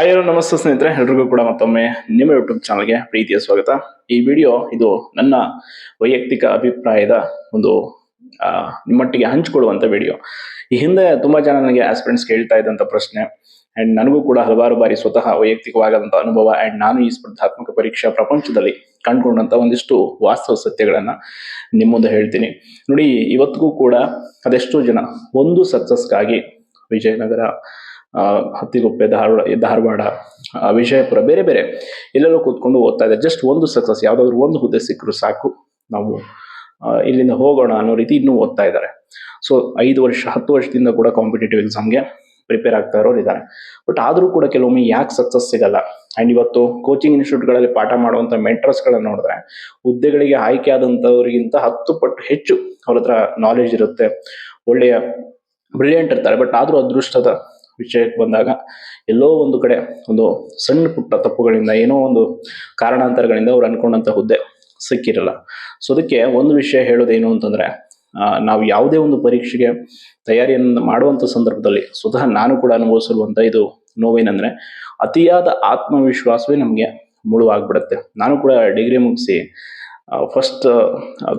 Hi hello ನಮಸ್ತೆ ಸ್ನೇಹಿತರೆ. ಎಲ್ರಿಗೂ ಕೂಡ ಮತ್ತೊಮ್ಮೆ ನಿಮ್ಮ ಯೂಟ್ಯೂಬ್ ಚಾನಲ್ಗೆ ಪ್ರೀತಿಯ ಸ್ವಾಗತ. ಈ ವಿಡಿಯೋ ಇದು ನನ್ನ ವೈಯಕ್ತಿಕ ಅಭಿಪ್ರಾಯದ ಒಂದು ನಿಮ್ಮೊಟ್ಟಿಗೆ ಹಂಚಿಕೊಳ್ಳುವಂಥ ವಿಡಿಯೋ ಈ ಹಿಂದೆ ತುಂಬ ಜನ ನನಗೆ ಆಸ್ಪಿರೆಂಟ್ಸ್ ಕೇಳ್ತಾ ಇದ್ದಂಥ ಪ್ರಶ್ನೆ. ಆ್ಯಂಡ್ ನನಗೂ ಕೂಡ ಹಲವಾರು ಬಾರಿ ಸ್ವತಃ ವೈಯಕ್ತಿಕವಾದಂಥ ಅನುಭವ ಆ್ಯಂಡ್ ನಾನು ಈ ಸ್ಪರ್ಧಾತ್ಮಕ ಪರೀಕ್ಷಾ ಪ್ರಪಂಚದಲ್ಲಿ ಕಂಡುಕೊಂಡಂಥ ಒಂದಿಷ್ಟು ವಾಸ್ತವ ಸತ್ಯಗಳನ್ನು ನಿಮ್ಮ ಮುಂದೆ ಹೇಳ್ತೀನಿ. ನೋಡಿ, ಇವತ್ತಿಗೂ ಕೂಡ ಅದೆಷ್ಟೋ ಜನ ಒಂದು ಸಕ್ಸಸ್ಗಾಗಿ ವಿಜಯನಗರ ಹತ್ತಿಗುಪ್ಪೆ, ಧಾರವಾಡ ಧಾರವಾಡ ವಿಜಯಪುರ, ಬೇರೆ ಬೇರೆ ಎಲ್ಲೆಲ್ಲೂ ಕೂತ್ಕೊಂಡು ಓದ್ತಾ ಇದ್ದಾರೆ. ಜಸ್ಟ್ ಒಂದು ಸಕ್ಸಸ್ ಯಾವ್ದಾದ್ರು ಒಂದು ಹುದ್ದೆ ಸಿಕ್ಕರು ಸಾಕು. ನಾವು ಇಲ್ಲಿಂದ ಹೋಗೋಣ ಅನ್ನೋ ರೀತಿ ಇನ್ನೂ ಓದ್ತಾ ಇದ್ದಾರೆ. ಸೊ ಐದು ವರ್ಷ, ಹತ್ತು ವರ್ಷದಿಂದ ಕೂಡ ಕಾಂಪಿಟೇಟಿವ್ ಎಕ್ಸಾಮ್ಗೆ ಪ್ರಿಪೇರ್ ಆಗ್ತಾ ಇರೋರು ಇದ್ದಾರೆ. ಬಟ್ ಆದರೂ ಕೂಡ ಕೆಲವೊಮ್ಮೆ ಯಾಕೆ ಸಕ್ಸಸ್ ಸಿಗಲ್ಲ? ಅಂಡ್ ಇವತ್ತು ಕೋಚಿಂಗ್ ಇನ್ಸ್ಟಿಟ್ಯೂಟ್ಗಳಲ್ಲಿ ಪಾಠ ಮಾಡುವಂತ ಮೆಂಟರ್ಸ್ಗಳನ್ನ ನೋಡಿದ್ರೆ, ಹುದ್ದೆಗಳಿಗೆ ಆಯ್ಕೆ ಆದಂಥವ್ರಿಗಿಂತ ಹತ್ತು ಪಟ್ಟು ಹೆಚ್ಚು ಅವ್ರ ಹತ್ರ ನಾಲೆಜ್ ಇರುತ್ತೆ. ಒಳ್ಳೆಯ ಬ್ರಿಲಿಯಂಟ್ ಇರ್ತಾರೆ. ಬಟ್ ಆದರೂ ಅದೃಷ್ಟದ ವಿಷಯಕ್ಕೆ ಬಂದಾಗ ಎಲ್ಲೋ ಒಂದು ಕಡೆ ಒಂದು ಸಣ್ಣ ಪುಟ್ಟ ತಪ್ಪುಗಳಿಂದ ಏನೋ ಒಂದು ಕಾರಣಾಂತರಗಳಿಂದ ಅವ್ರು ಅನ್ಕೊಂಡಂತ ಹುದ್ದೆ ಸಿಕ್ಕಿರಲ್ಲ. ಸೊ ಅದಕ್ಕೆ ಒಂದು ವಿಷಯ ಹೇಳೋದೇನು ಅಂತಂದ್ರೆ ನಾವು ಯಾವುದೇ ಒಂದು ಪರೀಕ್ಷೆಗೆ ತಯಾರಿಯನ್ನು ಮಾಡುವಂತ ಸಂದರ್ಭದಲ್ಲಿ ಸ್ವತಃ ನಾನು ಕೂಡ ಅನುಭವಿಸಿರುವಂತ ಇದು ನೋವೇನಂದ್ರೆ, ಅತಿಯಾದ ಆತ್ಮವಿಶ್ವಾಸವೇ ನಮಗೆ ಮುಳುವಾಗ್ಬಿಡುತ್ತೆ. ನಾನು ಕೂಡ ಡಿಗ್ರಿ ಮುಗಿಸಿ ಫಸ್ಟ್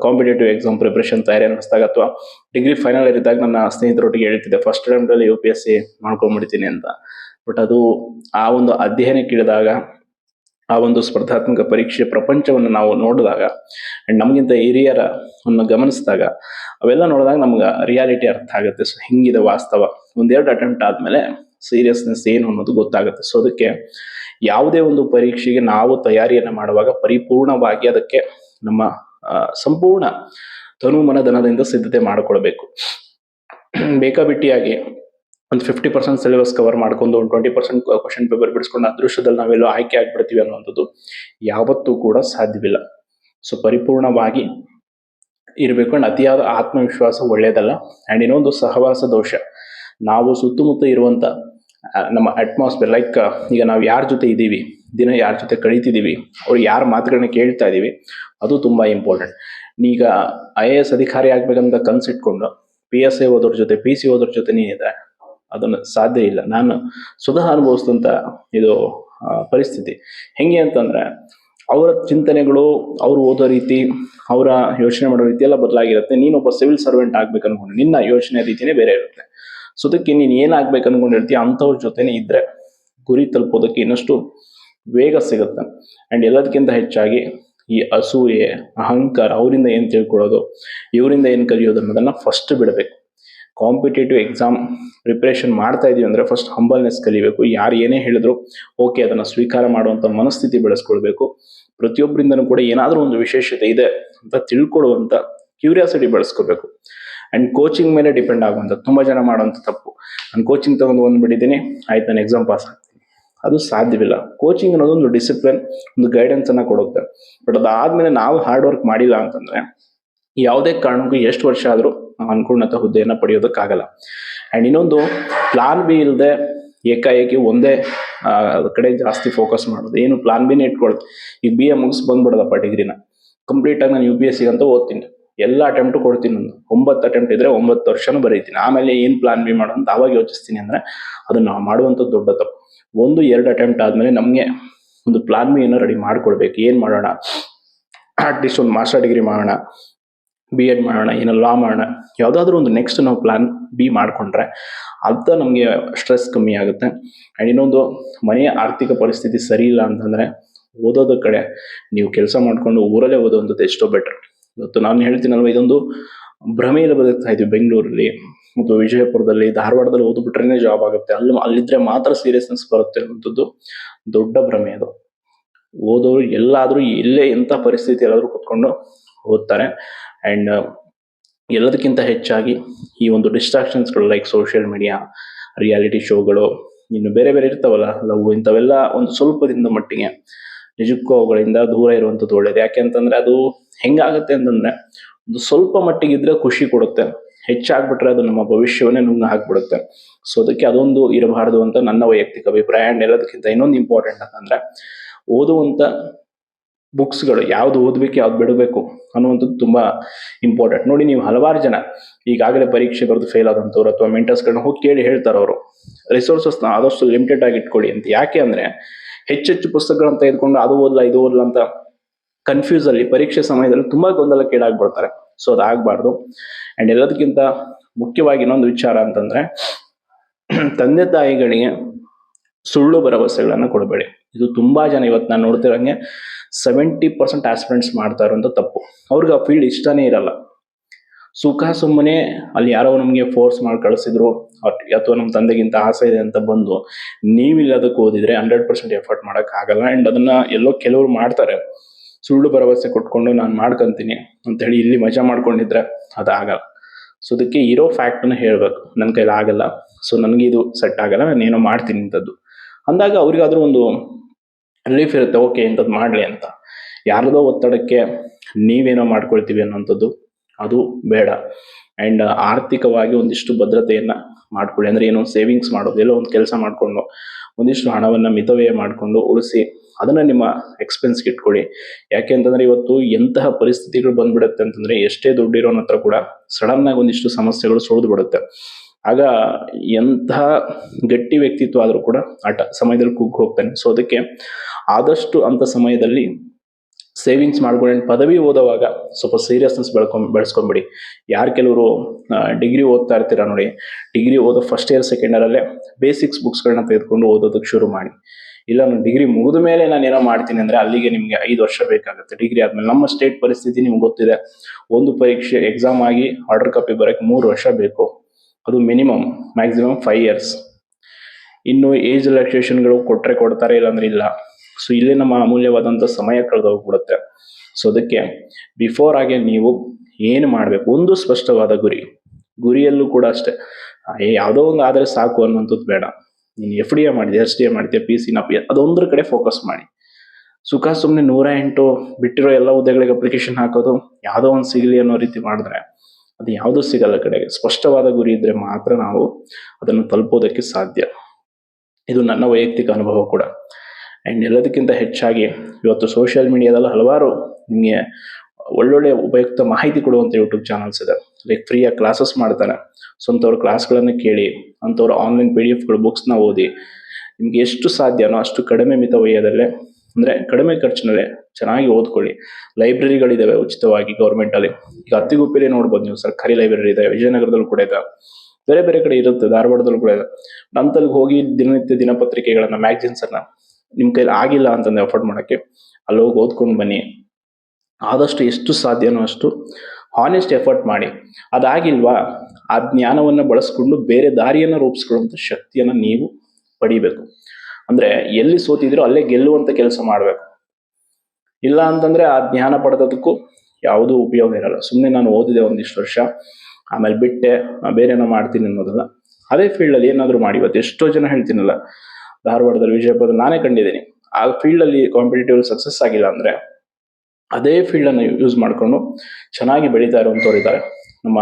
ಕಾಂಪಿಟೇಟಿವ್ ಎಕ್ಸಾಮ್ ಪ್ರಿಪ್ರೇಷನ್ ತಯಾರಿ ಅನ್ನಿಸ್ದಾಗ ಅಥವಾ ಡಿಗ್ರಿ ಫೈನಲ್ ಇದ್ದಾಗ ನನ್ನ ಸ್ನೇಹಿತರೊಟ್ಟಿಗೆ ಹೇಳ್ತಿದ್ದೆ ಫಸ್ಟ್ ಅಟೆಂಪ್ಟಲ್ಲಿ ಯು ಪಿ ಎಸ್ ಸಿ ಮಾಡ್ಕೊಂಡ್ಬಿಡ್ತೀನಿ ಅಂತ. ಬಟ್ ಅದು ಆ ಒಂದು ಅಧ್ಯಯನಕ್ಕೆ ಇಳಿದಾಗ, ಆ ಒಂದು ಸ್ಪರ್ಧಾತ್ಮಕ ಪರೀಕ್ಷೆ ಪ್ರಪಂಚವನ್ನು ನಾವು ನೋಡಿದಾಗ ಅಂಡ್ ನಮಗಿಂತ ಹಿರಿಯರ ಅನ್ನು ಗಮನಿಸಿದಾಗ, ಅವೆಲ್ಲ ನೋಡಿದಾಗ ನಮ್ಗೆ ರಿಯಾಲಿಟಿ ಅರ್ಥ ಆಗುತ್ತೆ. ಸೊ ಹಿಂಗಿದೆ ವಾಸ್ತವ. ಒಂದೆರಡು ಅಟೆಂಪ್ಟ್ ಆದಮೇಲೆ ಸೀರಿಯಸ್ನೆಸ್ ಏನು ಅನ್ನೋದು ಗೊತ್ತಾಗುತ್ತೆ. ಸೊ ಅದಕ್ಕೆ ಯಾವುದೇ ಒಂದು ಪರೀಕ್ಷೆಗೆ ನಾವು ತಯಾರಿಯನ್ನು ಮಾಡುವಾಗ ಪರಿಪೂರ್ಣವಾಗಿ ಅದಕ್ಕೆ ನಮ್ಮ ಸಂಪೂರ್ಣ ತನು ಮನಧನದಿಂದ ಸಿದ್ಧತೆ ಮಾಡಿಕೊಳ್ಬೇಕು. ಬೇಕಾಬಿಟ್ಟಿಯಾಗಿ ಒಂದು ಫಿಫ್ಟಿ ಪರ್ಸೆಂಟ್ ಸಿಲೆಬಸ್ ಕವರ್ ಮಾಡ್ಕೊಂಡು, ಒಂದು ಟ್ವೆಂಟಿ ಪರ್ಸೆಂಟ್ ಕ್ವಶನ್ ಪೇಪರ್ ಬಿಡಿಸ್ಕೊಂಡು, ಅದೃಷ್ಟದಲ್ಲಿ ನಾವೆಲ್ಲೋ ಆಯ್ಕೆ ಆಗ್ಬಿಡ್ತೀವಿ ಅನ್ನುವಂಥದ್ದು ಯಾವತ್ತೂ ಕೂಡ ಸಾಧ್ಯವಿಲ್ಲ. ಸೊ ಪರಿಪೂರ್ಣವಾಗಿ ಇರಬೇಕು ಅಂಡ್ ಅತಿಯಾದ ಆತ್ಮವಿಶ್ವಾಸ ಒಳ್ಳೆಯದಲ್ಲ. ಅಂಡ್ ಇನ್ನೊಂದು ಸಹವಾಸ ದೋಷ, ನಾವು ಸುತ್ತಮುತ್ತ ಇರುವಂಥ ನಮ್ಮ ಅಟ್ಮಾಸ್ಫಿಯರ್ ಲೈಕ್ ಈಗ ನಾವು ಯಾರ ಜೊತೆ ಇದ್ದೀವಿ ದಿನ ಯಾರ ಜೊತೆ ಕಳೀತಿದ್ದೀವಿ, ಅವ್ರು ಯಾರ ಮಾತುಗಳನ್ನ ಕೇಳ್ತಾ ಇದ್ದೀವಿ, ಅದು ತುಂಬ ಇಂಪಾರ್ಟೆಂಟ್ ಈಗ ಐ ಎ ಎಸ್ ಅಧಿಕಾರಿ ಆಗ್ಬೇಕಂತ ಕನ್ಸಿಟ್ಕೊಂಡು ಪಿ ಎಸ್ ಎ ಓದೋರ ಜೊತೆ ಪಿ ಸಿ ಓದೋರ ಜೊತೆ ನೀನಿದ್ರೆ ಅದನ್ನು ಸಾಧ್ಯ ಇಲ್ಲ. ನಾನು ಸ್ವತಃ ಅನುಭವಿಸಿದಂಥ ಇದು ಪರಿಸ್ಥಿತಿ. ಹೆಂಗೆ ಅಂತಂದ್ರೆ, ಅವರ ಚಿಂತನೆಗಳು, ಅವರು ಓದೋ ರೀತಿ, ಅವರ ಯೋಚನೆ ಮಾಡೋ ರೀತಿ ಎಲ್ಲ ಬದಲಾಗಿರುತ್ತೆ. ನೀನೊಬ್ಬ ಸಿವಿಲ್ ಸರ್ವೆಂಟ್ ಆಗ್ಬೇಕು ಅನ್ಕೊಂಡು ನಿನ್ನ ಯೋಚನೆ ರೀತಿನೇ ಬೇರೆ ಇರುತ್ತೆ. ಸೊ, ಅದಕ್ಕೆ ನೀನು ಏನಾಗ್ಬೇಕು ಅನ್ಕೊಂಡಿರ್ತೀಯ ಅಂಥವ್ರ ಜೊತೆನೇ ಇದ್ದರೆ ಗುರಿ ತಲುಪೋದಕ್ಕೆ ಇನ್ನಷ್ಟು ವೇಗ ಸಿಗುತ್ತೆ. ಆ್ಯಂಡ್ ಎಲ್ಲದಕ್ಕಿಂತ ಹೆಚ್ಚಾಗಿ ಈ ಅಸೂಯೆ, ಅಹಂಕಾರ ಅವರಿಂದ ಏನು ತಿಳ್ಕೊಳ್ಳೋದು, ಇವರಿಂದ ಏನು ಕಲಿಯೋದು ಅನ್ನೋದನ್ನ ಫಸ್ಟ್ ಬಿಡಬೇಕು. ಕಾಂಪಿಟೇಟಿವ್ ಎಕ್ಸಾಮ್ ಪ್ರಿಪ್ರೇಷನ್ ಮಾಡ್ತಾ ಇದೀವಿ ಅಂದರೆ ಫಸ್ಟ್ ಹಂಬಲ್ನೆಸ್ ಕಲಿಬೇಕು. ಯಾರು ಏನೇ ಹೇಳಿದ್ರು ಓಕೆ ಅದನ್ನ ಸ್ವೀಕಾರ ಮಾಡುವಂಥ ಮನಸ್ಥಿತಿ ಬೆಳೆಸ್ಕೊಳ್ಬೇಕು. ಪ್ರತಿಯೊಬ್ಬರಿಂದನೂ ಕೂಡ ಏನಾದರೂ ಒಂದು ವಿಶೇಷತೆ ಇದೆ ಅಂತ ತಿಳ್ಕೊಳ್ಳುವಂಥ ಕ್ಯೂರಿಯಾಸಿಟಿ ಬೆಳೆಸ್ಕೋಬೇಕು ಅಂಡ್ ಕೋಚಿಂಗ್ ಮೇಲೆ ಡಿಪೆಂಡ್ ಆಗುವಂಥ ತುಂಬ ಜನ ಮಾಡುವಂಥ ತಪ್ಪು. ನಾನು ಕೋಚಿಂಗ್ ತಗೊಂಡು ಬಂದುಬಿಟ್ಟಿದ್ದೀನಿ, ಆಯ್ತು, ನಾನು ಎಕ್ಸಾಮ್ ಪಾಸ್ ಆಗ್ತೀನಿ. ಅದು ಸಾಧ್ಯವಿಲ್ಲ. ಕೋಚಿಂಗ್ ಅನ್ನೋದು ಒಂದು ಡಿಸಿಪ್ಲಿನ್ ಒಂದು ಗೈಡೆನ್ಸ್ ಅನ್ನ ಕೊಡುತ್ತೆ. ಬಟ್ ಅದಾದ್ಮೇಲೆ ನಾವು ಹಾರ್ಡ್ ವರ್ಕ್ ಮಾಡಿಲ್ಲ ಅಂತಂದ್ರೆ, ಯಾವುದೇ ಕಾರಣಕ್ಕೂ ಎಷ್ಟು ವರ್ಷ ಆದರೂ ಅನ್ಕೊಂಡಂತ ಹುದ್ದೆಯನ್ನು ಪಡೆಯೋದಕ್ಕಾಗಲ್ಲ. ಆ್ಯಂಡ್ ಇನ್ನೊಂದು ಪ್ಲಾನ್ ಬಿ ಇಲ್ಲದೆ ಏಕಾಏಕಿ ಒಂದೇ ಕಡೆ ಜಾಸ್ತಿ ಫೋಕಸ್ ಮಾಡೋದು. ಏನು ಪ್ಲಾನ್ ಬಿನೇ ಇಟ್ಕೊಳ್ಳೋದು ಈಗ ಬಿ ಎ ಮುಗಿಸ್ ಬಂದ್ಬಿಡೋದಪ್ಪ ಡಿಗ್ರಿನ ಕಂಪ್ಲೀಟಾಗಿ ನಾನು ಯು ಪಿ ಎಸ್ ಅಂತ ಓದ್ತೀನಿ. ಎಲ್ಲ ಅಟೆಂಪ್ಟು ಕೊಡ್ತೀನಿ ನಾನು. ಒಂಬತ್ತು ಅಟೆಂಪ್ಟ್ ಇದ್ದರೆ ಒಂಬತ್ತು ವರ್ಷನೂ ಬರೀತೀನಿ. ಆಮೇಲೆ ಏನು ಪ್ಲಾನ್ ಬಿ ಮಾಡೋ ಅಂತ ಅವಾಗ ಯೋಚಿಸ್ತೀನಿ ಅಂದರೆ, ಅದನ್ನು ನಾವು ಮಾಡುವಂಥದ್ದು ದೊಡ್ಡ ತಪ್ಪು. ಒಂದು, ಎರಡು ಅಟೆಂಪ್ಟ್ ಆದ್ಮೇಲೆ ನಮಗೆ ಒಂದು ಪ್ಲಾನ್ ಏನೋ ರೆಡಿ ಮಾಡ್ಕೊಳ್ಬೇಕು. ಏನು ಮಾಡೋಣ? ಅಟ್ಲೀಸ್ಟ್ ಒಂದು ಮಾಸ್ಟರ್ ಡಿಗ್ರಿ ಮಾಡೋಣ ಬಿ ಎಡ್ ಮಾಡೋಣ ಏನೋ ಲಾ ಮಾಡೋಣ. ಯಾವುದಾದ್ರೂ ಒಂದು ನೆಕ್ಸ್ಟ್ ನಾವು ಪ್ಲಾನ್ ಬಿ ಮಾಡಿಕೊಂಡ್ರೆ ಅಂತ ನಮಗೆ ಸ್ಟ್ರೆಸ್ ಕಮ್ಮಿ ಆಗುತ್ತೆ. ಆ್ಯಂಡ್ ಇನ್ನೊಂದು, ಮನೆಯ ಆರ್ಥಿಕ ಪರಿಸ್ಥಿತಿ ಸರಿ ಇಲ್ಲ ಅಂತಂದರೆ ಓದೋದ ಕಡೆ ನೀವು ಕೆಲಸ ಮಾಡಿಕೊಂಡು ಊರಲ್ಲೇ ಓದೋವಂಥದ್ದು ಎಷ್ಟೋ ಬೆಟರ್ ಇವತ್ತು ನಾನು ಹೇಳ್ತೀನಲ್ವ, ಇದೊಂದು ಭ್ರಮೆಯಲ್ಲಿ ಬದುಕ್ತಾ ಇದ್ವಿ ಬೆಂಗಳೂರಲ್ಲಿ ಮತ್ತು ವಿಜಯಪುರದಲ್ಲಿ, ಧಾರವಾಡದಲ್ಲಿ ಓದ್ಬಿಟ್ರೇನೆ ಜಾಬ್ ಆಗುತ್ತೆ. ಅಲ್ಲಿ ಅಲ್ಲಿದ್ರೆ ಮಾತ್ರ ಸೀರಿಯಸ್ನೆಸ್ ಬರುತ್ತೆ ಅನ್ನೋಂಥದ್ದು ದೊಡ್ಡ ಭ್ರಮೆ ಅದು. ಓದೋರು ಎಲ್ಲಾದರೂ ಎಲ್ಲೇ ಎಂಥ ಪರಿಸ್ಥಿತಿ ಎಲ್ಲಾದರೂ ಕೂತ್ಕೊಂಡು ಓದ್ತಾರೆ. ಆ್ಯಂಡ್ ಎಲ್ಲದಕ್ಕಿಂತ ಹೆಚ್ಚಾಗಿ ಈ ಒಂದು ಡಿಸ್ಟ್ರಾಕ್ಷನ್ಸ್ಗಳು ಲೈಕ್ ಸೋಷಿಯಲ್ ಮೀಡಿಯಾ ರಿಯಾಲಿಟಿ ಶೋಗಳು ಇನ್ನು ಬೇರೆ ಬೇರೆ ಇರ್ತಾವಲ್ಲ, ಲವ್ ಇಂಥವೆಲ್ಲ ಒಂದು ಸ್ವಲ್ಪದಿಂದ ಮಟ್ಟಿಗೆ ನಿಜಕ್ಕೂ ಅವುಗಳಿಂದ ದೂರ ಇರುವಂಥದ್ದು ಒಳ್ಳೇದು. ಯಾಕೆ ಅಂತಂದ್ರೆ ಅದು ಹೆಂಗಾಗುತ್ತೆ ಅಂತಂದ್ರೆ ಒಂದು ಸ್ವಲ್ಪ ಮಟ್ಟಿಗೆ ಇದ್ರೆ ಖುಷಿ ಕೊಡುತ್ತೆ. ಹೆಚ್ಚಾಗ್ಬಿಟ್ರೆ ಅದು ನಮ್ಮ ಭವಿಷ್ಯವನ್ನೇ ನುಂಗ್ ಹಾಕ್ಬಿಡುತ್ತೆ. ಸೊ ಅದಕ್ಕೆ ಅದೊಂದು ಇರಬಾರ್ದು ಅಂತ ನನ್ನ ವೈಯಕ್ತಿಕ ಅಭಿಪ್ರಾಯ. ಅಂಡ್ ಎಲ್ಲದಕ್ಕಿಂತ ಇನ್ನೊಂದು ಇಂಪಾರ್ಟೆಂಟ್ ಅಂತಂದ್ರೆ, ಓದುವಂತ ಬುಕ್ಸ್ಗಳು ಯಾವ್ದು ಓದ್ಬೇಕು, ಯಾವ್ದು ಬಿಡಬೇಕು ಅನ್ನುವಂಥದ್ದು ತುಂಬಾ ಇಂಪಾರ್ಟೆಂಟ್ ನೋಡಿ, ನೀವು ಹಲವಾರು ಜನ ಈಗಾಗಲೇ ಪರೀಕ್ಷೆ ಬರೆದು ಫೇಲ್ ಆದಂಥವ್ರು ಅಥವಾ ಮೆಂಟರ್ಸ್ಗಳನ್ನ ಹೋಗಿ ಕೇಳಿ ಹೇಳ್ತಾರೆ ಅವರು. ರಿಸೋರ್ಸಸ್ನ ಆದಷ್ಟು ಲಿಮಿಟೆಡ್ ಆಗಿ ಇಟ್ಕೊಳ್ಳಿ ಅಂತ. ಯಾಕೆ ಅಂದ್ರೆ, ಹೆಚ್ಚೆಚ್ಚು ಪುಸ್ತಕಗಳನ್ನ ತೆಗೆದುಕೊಂಡು ಅದು ಓದಲ್ಲ ಇದು ಓದಲ್ಲ ಅಂತ ಕನ್ಫ್ಯೂಸ್ ಅಲ್ಲಿ, ಪರೀಕ್ಷೆ ಸಮಯದಲ್ಲಿ ತುಂಬಾ ಗೊಂದಲಕ್ಕೀಡಾಗ್ಬಿಡ್ತಾರೆ. ಸೊ ಅದಾಗಬಾರ್ದು. ಅಂಡ್ ಎಲ್ಲದಕ್ಕಿಂತ ಮುಖ್ಯವಾಗಿ ಇನ್ನೊಂದು ವಿಚಾರ ಅಂತಂದ್ರೆ, ತಂದೆ ತಾಯಿಗಳಿಗೆ ಸುಳ್ಳು ಭರವಸೆಗಳನ್ನ ಕೊಡಬೇಡಿ. ಇದು ತುಂಬಾ ಜನ ಇವತ್ತು ನಾನು ನೋಡ್ತಿರಂಗೆ ಸೆವೆಂಟಿ ಪರ್ಸೆಂಟ್ ಆಸ್ಪಿರೆಂಟ್ಸ್ ಮಾಡ್ತಾ ಇರೋಂಥ ತಪ್ಪು. ಅವ್ರಿಗೆ ಆ ಫೀಲ್ಡ್ ಇಷ್ಟನೇ ಇರಲ್ಲ. ಸುಖ ಸುಮ್ಮನೆ ಅಲ್ಲಿ ಯಾರೋ ನಮಗೆ ಫೋರ್ಸ್ ಮಾಡಿ ಕಳಿಸಿದ್ರು ಅಥವಾ ನಮ್ಮ ತಂದೆಗಿಂತ ಆಸೆ ಇದೆ ಅಂತ ಬಂದು ನೀವಿಲ್ಲದಕ್ಕೆ ಓದಿದ್ರೆ ಹಂಡ್ರೆಡ್ ಪರ್ಸೆಂಟ್ ಎಫರ್ಟ್ ಮಾಡಕ್ ಆಗಲ್ಲ ಅಂಡ್ ಅದನ್ನ ಎಲ್ಲೋ ಕೆಲವರು ಮಾಡ್ತಾರೆ. ಸುಳ್ಳು ಭರವಸೆ ಕೊಟ್ಕೊಂಡು ನಾನು ಮಾಡ್ಕೊಂತೀನಿ ಅಂತ ಹೇಳಿ ಇಲ್ಲಿ ಮಜಾ ಮಾಡ್ಕೊಂಡಿದ್ರೆ ಅದಾಗಲ್ಲ. ಸೊ ಅದಕ್ಕೆ ಇರೋ ಫ್ಯಾಕ್ಟ್ನ ಹೇಳ್ಬೇಕು. ನನ್ನ ಕೈಲಿ ಆಗಲ್ಲ. ಸೊ ನನಗೆ ಇದು ಸೆಟ್ ಆಗಲ್ಲ. ನಾನು ಏನೋ ಮಾಡ್ತೀನಿ ಇಂಥದ್ದು ಅಂದಾಗ ಅವ್ರಿಗಾದ್ರೂ ಒಂದು ರಿಲೀಫ್ ಇರುತ್ತೆ. ಓಕೆ ಇಂಥದ್ದು ಮಾಡಲಿ ಅಂತ. ಯಾರದೋ ಒತ್ತಡಕ್ಕೆ ನೀವೇನೋ ಮಾಡ್ಕೊಳ್ತೀವಿ ಅನ್ನೋಂಥದ್ದು ಅದು ಬೇಡ. ಆ್ಯಂಡ್ ಆರ್ಥಿಕವಾಗಿ ಒಂದಿಷ್ಟು ಭದ್ರತೆಯನ್ನು ಮಾಡ್ಕೊಳ್ಳಿ. ಅಂದರೆ ಏನೋ ಸೇವಿಂಗ್ಸ್ ಮಾಡೋದು, ಎಲ್ಲೋ ಒಂದು ಕೆಲಸ ಮಾಡಿಕೊಂಡು ಒಂದಿಷ್ಟು ಹಣವನ್ನು ಮಿತವ್ಯಯ ಮಾಡಿಕೊಂಡು ಉಳಿಸಿ ಅದನ್ನು ನಿಮ್ಮ ಎಕ್ಸ್ಪೆನ್ಸ್ಗೆ ಇಟ್ಕೊಳ್ಳಿ. ಯಾಕೆ ಅಂತಂದರೆ ಇವತ್ತು ಎಂತಹ ಪರಿಸ್ಥಿತಿಗಳು ಬಂದ್ಬಿಡುತ್ತೆ ಅಂತಂದರೆ ಎಷ್ಟೇ ದುಡ್ಡು ಇರೋನ ಹತ್ರ ಕೂಡ ಸಡನ್ನಾಗಿ ಒಂದಿಷ್ಟು ಸಮಸ್ಯೆಗಳು ಸುಳಿದು ಬಿಡುತ್ತೆ. ಆಗ ಎಂತಹ ಗಟ್ಟಿ ವ್ಯಕ್ತಿತ್ವ ಆದರೂ ಕೂಡ ಆಟ ಸಮಯದಲ್ಲಿ ಕುಗ್ಗಿ ಹೋಗ್ತಾನೆ. ಸೊ ಅದಕ್ಕೆ ಆದಷ್ಟು ಅಂತ ಸಮಯದಲ್ಲಿ ಸೇವಿಂಗ್ಸ್ ಮಾಡ್ಕೊಂಡು ಪದವಿ ಓದೋವಾಗ ಸ್ವಲ್ಪ ಸೀರಿಯಸ್ನೆಸ್ ಬೆಳ್ಕೊಂಡ್, ಬೆಳೆಸ್ಕೊಂಬಿಡಿ. ಯಾರು ಕೆಲವರು ಡಿಗ್ರಿ ಓದ್ತಾ ಇರ್ತೀರಾ ನೋಡಿ ಡಿಗ್ರಿ ಓದೋ ಫಸ್ಟ್ ಇಯರ್ ಸೆಕೆಂಡ್ ಇಯರಲ್ಲೇ ಬೇಸಿಕ್ಸ್ ಬುಕ್ಸ್ಗಳನ್ನ ತೆಗೆದುಕೊಂಡು ಓದೋದಕ್ಕೆ ಶುರು ಮಾಡಿ. ಇಲ್ಲ ನಾನು ಡಿಗ್ರಿ ಮುಗಿದ ಮೇಲೆ ನಾನು ಏನೋ ಮಾಡ್ತೀನಿ ಅಂದರೆ ಅಲ್ಲಿಗೆ ನಿಮಗೆ ಐದು ವರ್ಷ ಬೇಕಾಗುತ್ತೆ. ಡಿಗ್ರಿ ಆದಮೇಲೆ ನಮ್ಮ ಸ್ಟೇಟ್ ಪರಿಸ್ಥಿತಿ ನಿಮ್ಗೆ ಗೊತ್ತಿದೆ. ಒಂದು ಪರೀಕ್ಷೆ ಎಕ್ಸಾಮ್ ಆಗಿ ಆರ್ಡರ್ ಕಾಪಿ ಬರೋಕ್ಕೆ ಮೂರು ವರ್ಷ ಬೇಕು. ಅದು ಮಿನಿಮಮ್ ಮ್ಯಾಕ್ಸಿಮಮ್ ಫೈವ್ ಇಯರ್ಸ್ ಇನ್ನು ಏಜ್ ರಿಲ್ಯಾಕ್ಸೇಷನ್ಗಳು ಕೊಟ್ಟರೆ ಕೊಡ್ತಾರೆ, ಇಲ್ಲಾಂದ್ರೆ ಇಲ್ಲ. ಸೊ ಇಲ್ಲಿ ನಮ್ಮ ಅಮೂಲ್ಯವಾದಂಥ ಸಮಯ ಕಳೆದು ಹೋಗ್ಬಿಡುತ್ತೆ ಸೊ ಅದಕ್ಕೆ ಬಿಫೋರ್ ಆಗಿ ನೀವು ಏನು ಮಾಡಬೇಕು? ಒಂದು ಸ್ಪಷ್ಟವಾದ ಗುರಿ. ಗುರಿಯಲ್ಲೂ ಕೂಡ ಅಷ್ಟೇ. ಯಾವುದೋ ಒಂದು ಆದರೆ ಸಾಕು ಅನ್ನೋಂಥದ್ದು ಬೇಡ. ನೀನು ಎಫ್ ಡಿ ಎ ಮಾಡಿದೆ ಎಸ್ ಡಿ ಎ ಮಾಡಿದ್ಯಾ ಪಿ ಸಿ ನ ಪಿ ಅದೊಂದ್ರ ಕಡೆ ಫೋಕಸ್ ಮಾಡಿ. ಸುಖ ಸುಮ್ಮನೆ ನೂರ ಎಂಟು ಬಿಟ್ಟಿರೋ ಎಲ್ಲ ಹುದ್ದೆಗಳಿಗೆ ಅಪ್ಲಿಕೇಶನ್ ಹಾಕೋದು, ಯಾವುದೋ ಒಂದು ಸಿಗಲಿ ಅನ್ನೋ ರೀತಿ ಮಾಡಿದ್ರೆ ಅದು ಯಾವುದೂ ಸಿಗಲ್ಲ ಕಡೆಗೆ. ಸ್ಪಷ್ಟವಾದ ಗುರಿ ಇದ್ರೆ ಮಾತ್ರ ನಾವು ಅದನ್ನು ತಲುಪೋದಕ್ಕೆ ಸಾಧ್ಯ. ಇದು ನನ್ನ ವೈಯಕ್ತಿಕ ಅನುಭವ ಕೂಡ. ಆ್ಯಂಡ್ ಎಲ್ಲದಕ್ಕಿಂತ ಹೆಚ್ಚಾಗಿ ಇವತ್ತು ಸೋಷಿಯಲ್ ಮೀಡಿಯಾದಲ್ಲಿ ಹಲವಾರು ನಿಮಗೆ ಒಳ್ಳೊಳ್ಳೆ ಉಪಯುಕ್ತ ಮಾಹಿತಿ ಕೊಡುವಂಥ ಯೂಟ್ಯೂಬ್ ಚಾನಲ್ಸ್ ಇದೆ. ಲೈಕ್ ಫ್ರೀಯಾಗಿ ಕ್ಲಾಸಸ್ ಮಾಡ್ತಾನೆ ಸ್ವಂತವ್ರ ಕ್ಲಾಸ್ಗಳನ್ನು ಕೇಳಿ, ಅಂಥವ್ರ ಆನ್ಲೈನ್ ಪಿ ಡಿ ಎಫ್ಗಳು ಬುಕ್ಸ್ನ ಓದಿ, ನಿಮಗೆ ಎಷ್ಟು ಸಾಧ್ಯನೋ ಅಷ್ಟು ಕಡಿಮೆ ಮಿತ ವ್ಯಯದಲ್ಲೇ ಅಂದರೆ ಕಡಿಮೆ ಖರ್ಚಿನಲ್ಲೇ ಚೆನ್ನಾಗಿ ಓದ್ಕೊಳ್ಳಿ. ಲೈಬ್ರರಿಗಳಿದ್ದಾವೆ ಉಚಿತವಾಗಿ ಗೌರ್ಮೆಂಟಲ್ಲಿ ಈಗ ಅತ್ತಿಗುಪ್ಪಿಲಿ ನೋಡ್ಬೋದು ನೀವು, ಸರ್ಕಾರಿ ಲೈಬ್ರರಿ ಇದೆ, ವಿಜಯನಗರದಲ್ಲೂ ಕೂಡ ಇದೆ. ಬೇರೆ ಬೇರೆ ಕಡೆ ಇರುತ್ತೆ, ಧಾರವಾಡದಲ್ಲೂ ಕೂಡ ಇದೆ. ನಂತಲ್ಲಿ ಹೋಗಿ ದಿನನಿತ್ಯ ದಿನಪತ್ರಿಕೆಗಳನ್ನು ಮ್ಯಾಗಝಿನ್ಸ್ ಅನ್ನ ನಿಮ್ ಕೈಲಿ ಆಗಿಲ್ಲ ಅಂತಂದು ಎಫರ್ಟ್ ಮಾಡೋಕ್ಕೆ ಅಲ್ಲಿ ಹೋಗಿ ಓದ್ಕೊಂಡು ಬನ್ನಿ. ಆದಷ್ಟು ಎಷ್ಟು ಸಾಧ್ಯನೋ ಅಷ್ಟು ಹಾನೆಸ್ಟ್ ಎಫರ್ಟ್ ಮಾಡಿ. ಅದಾಗಿಲ್ವಾ? ಆ ಜ್ಞಾನವನ್ನು ಬಳಸ್ಕೊಂಡು ಬೇರೆ ದಾರಿಯನ್ನ ರೂಪಿಸ್ಕೊಳ್ಳುವಂಥ ಶಕ್ತಿಯನ್ನ ನೀವು ಪಡಿಬೇಕು. ಅಂದರೆ ಎಲ್ಲಿ ಸೋತಿದ್ರೂ ಅಲ್ಲೇ ಗೆಲ್ಲುವಂಥ ಕೆಲಸ ಮಾಡಬೇಕು. ಇಲ್ಲ ಅಂತಂದರೆ ಆ ಜ್ಞಾನ ಪಡೆದದಕ್ಕೂ ಯಾವುದೂ ಉಪಯೋಗ ಇರಲ್ಲ. ಸುಮ್ಮನೆ ನಾನು ಓದಿದೆ ಒಂದಿಷ್ಟು ವರ್ಷ, ಆಮೇಲೆ ಬಿಟ್ಟೆ ಬೇರೆ ಏನೋ ಮಾಡ್ತೀನಿ ಅನ್ನೋದಲ್ಲ. ಅದೇ ಫೀಲ್ಡಲ್ಲಿ ಏನಾದರೂ ಮಾಡಿ ಇವತ್ತು ಎಷ್ಟೋ ಜನ ಹೇಳ್ತೀನಲ್ಲ ಧಾರವಾಡದಲ್ಲಿ ವಿಜಯಪುರದಲ್ಲಿ ನಾನೇ ಕಂಡಿದ್ದೀನಿ. ಆ ಫೀಲ್ಡಲ್ಲಿ ಕಾಂಪಿಟೇಟಿವ್ ಸಕ್ಸಸ್ ಆಗಿಲ್ಲ ಅಂದ್ರೆ ಅದೇ ಫೀಲ್ಡನ್ನು ಯೂಸ್ ಮಾಡಿಕೊಂಡು ಚೆನ್ನಾಗಿ ಬೆಳೀತಾ ಇರುವಂಥವ್ರು ಇದ್ದಾರೆ. ನಮ್ಮ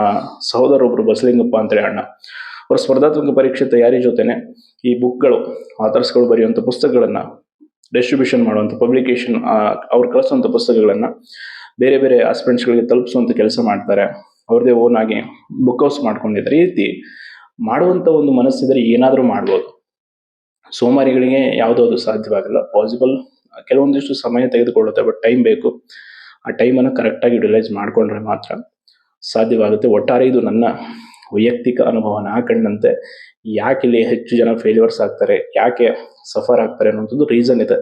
ಸಹೋದರೊಬ್ಬರು ಬಸಲಿಂಗಪ್ಪ ಅಂತೇಳಿ ಅಣ್ಣ. ಅವರು ಸ್ಪರ್ಧಾತ್ಮಕ ಪರೀಕ್ಷೆ ತಯಾರಿ ಜೊತೆನೆ ಈ ಬುಕ್ಗಳು ಆಥರ್ಸ್ಗಳು ಬರೆಯುವಂಥ ಪುಸ್ತಕಗಳನ್ನು ಡಿಸ್ಟ್ರಿಬ್ಯೂಷನ್ ಮಾಡುವಂಥ ಪಬ್ಲಿಕೇಶನ್ ಅವ್ರು ಕಳಿಸುವಂಥ ಪುಸ್ತಕಗಳನ್ನು ಬೇರೆ ಬೇರೆ ಆಸ್ಪಿರೆಂಟ್ಸ್ಗಳಿಗೆ ತಲುಪಿಸುವಂಥ ಕೆಲಸ ಮಾಡ್ತಾರೆ. ಅವ್ರದ್ದೇ ಓನ್ ಆಗಿ ಬುಕ್ ಹೌಸ್ ಮಾಡ್ಕೊಂಡಿದ್ದಾರೆ. ಈ ರೀತಿ ಮಾಡುವಂಥ ಒಂದು ಮನಸ್ಸಿದ್ರೆ ಏನಾದರೂ ಮಾಡ್ಬೋದು. ಸೋಮಾರಿಗಳಿಗೆ ಯಾವುದೋ ಅದು ಸಾಧ್ಯವಾಗಲ್ಲ. ಪಾಸಿಬಲ್ ಕೆಲವೊಂದಿಷ್ಟು ಸಮಯ ತೆಗೆದುಕೊಳ್ಳುತ್ತೆ ಬಟ್ ಟೈಮ್ ಬೇಕು. ಆ ಟೈಮನ್ನು ಕರೆಕ್ಟಾಗಿ ಯುಟಿಲೈಸ್ ಮಾಡಿಕೊಂಡ್ರೆ ಮಾತ್ರ ಸಾಧ್ಯವಾಗುತ್ತೆ. ಒಟ್ಟಾರೆ ಇದು ನನ್ನ ವೈಯಕ್ತಿಕ ಅನುಭವ ನಾ ಕಂಡಂತೆ ಯಾಕೆ ಇಲ್ಲಿ ಹೆಚ್ಚು ಜನ ಫೇಲ್ಯೂರ್ಸ್ ಆಗ್ತಾರೆ, ಯಾಕೆ ಸಫರ್ ಆಗ್ತಾರೆ ಅನ್ನೋಂಥದ್ದು ರೀಸನ್ ಇದೆ.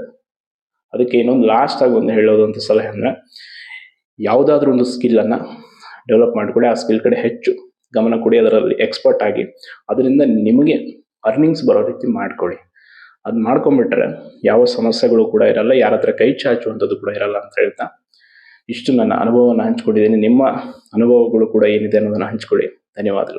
ಅದಕ್ಕೆ ಇನ್ನೊಂದು ಲಾಸ್ಟ್ ಆಗಿ ಒಂದು ಹೇಳೋದು ಅಂತ ಸಲಹೆ ಅಂದರೆ, ಯಾವುದಾದ್ರೂ ಒಂದು ಸ್ಕಿಲ್ಲನ್ನು ಡೆವಲಪ್ ಮಾಡಿಕೊಡಿ ಆ ಸ್ಕಿಲ್ ಕಡೆ ಹೆಚ್ಚು ಗಮನ ಕೊಡಿ. ಅದರಲ್ಲಿ ಎಕ್ಸ್ಪರ್ಟ್ ಆಗಿ. ಅದರಿಂದ ನಿಮಗೆ ಅರ್ನಿಂಗ್ಸ್ ಬರೋ ರೀತಿ ಮಾಡ್ಕೊಳ್ಳಿ. ಅದು ಮಾಡ್ಕೊಂಡ್ಬಿಟ್ರೆ ಯಾವ ಸಮಸ್ಯೆಗಳು ಕೂಡ ಇರಲ್ಲ, ಯಾರ ಹತ್ರ ಕೈ ಚಾಚುವಂಥದ್ದು ಕೂಡ ಇರಲ್ಲ ಅಂತ ಹೇಳ್ತಾ. ಇಷ್ಟು ನನ್ನ ಅನುಭವವನ್ನು ಹಂಚ್ಕೊಂಡಿದ್ದೀನಿ. ನಿಮ್ಮ ಅನುಭವಗಳು ಕೂಡ ಏನಿದೆ ಅನ್ನೋದನ್ನು ಹಂಚ್ಕೊಳ್ಳಿ. ಧನ್ಯವಾದಗಳು.